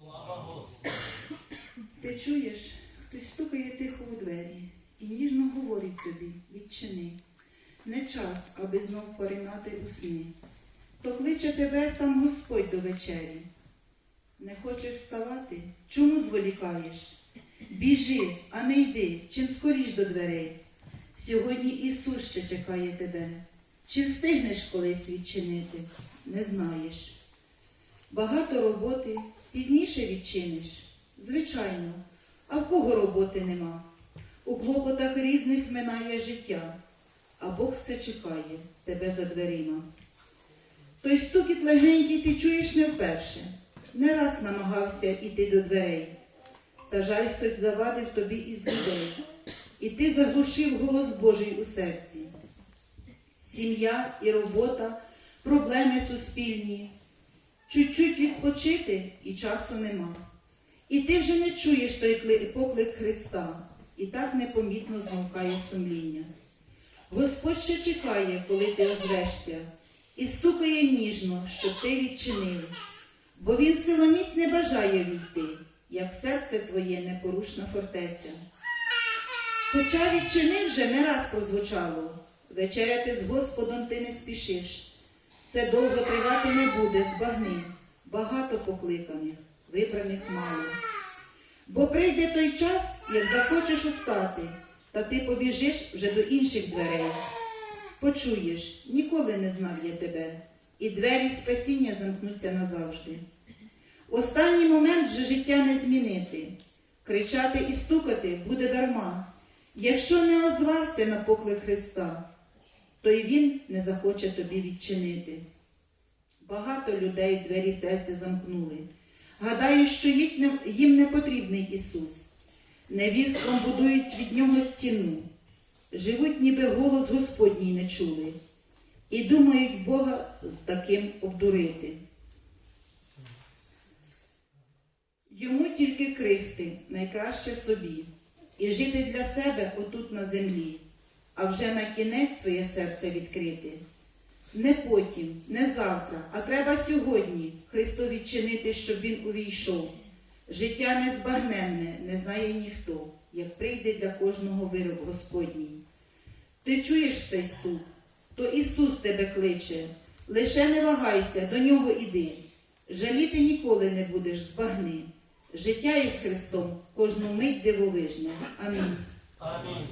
Слава Господу! Ти чуєш, хтось стукає тихо у двері і ніжно говорить тобі, відчини. Не час, аби знов поринати у сни. То кличе тебе сам Господь до вечері. Не хочеш вставати? Чому зволікаєш? Біжи, а не йди, чим скоріш до дверей. Сьогодні Ісус ще чекає тебе. Чи встигнеш колись відчинити? Не знаєш. Багато роботи пізніше відчиниш. Звичайно, а в кого роботи нема? У клопотах різних минає життя, а Бог все чекає тебе за дверима. Той стукіт легенький ти чуєш не вперше, не раз намагався іти до дверей. Та жаль, хтось завадив тобі із людей, і ти заглушив голос Божий у серці. Сім'я і робота, проблеми суспільні. Чуть-чуть відпочити і часу нема. І ти вже не чуєш той поклик Христа, і так непомітно змовкає сумління. Господь ще чекає, коли ти озвешся, і стукає ніжно, щоб ти відчинив, бо він силоміць не бажає війти, як серце твоє непорушна фортеця. Хоча відчинив вже не раз прозвучало, вечеряти з Господом ти не спішиш. Це довго тривати не буде, збагни, багато покликаних, вибраних мало. Бо прийде той час, як захочеш устати, та ти побіжиш вже до інших дверей. Почуєш, ніколи не знав я тебе, і двері спасіння замкнуться назавжди. Останній момент вже життя не змінити. Кричати і стукати буде дарма. Якщо не озвався на поклик Христа, то й Він не захоче тобі відчинити. Багато людей двері серця замкнули. Гадаю, що їм не потрібний Ісус. Невірством будують від Нього стіну. Живуть, ніби голос Господній не чули. І думають Бога з таким обдурити. Йому тільки крихти, найкраще собі, і жити для себе отут на землі, а вже на кінець своє серце відкрити. Не потім, не завтра, а треба сьогодні Христу відчинити, щоб Він увійшов. Життя незбагненне, не знає ніхто, як прийде для кожного вирок Господній. Ти чуєш цей стук, то Ісус тебе кличе, лише не вагайся, до нього іди. Жаліти ніколи не будеш, збагни. Життя із Христом кожну мить дивовижне. Амінь. Амінь.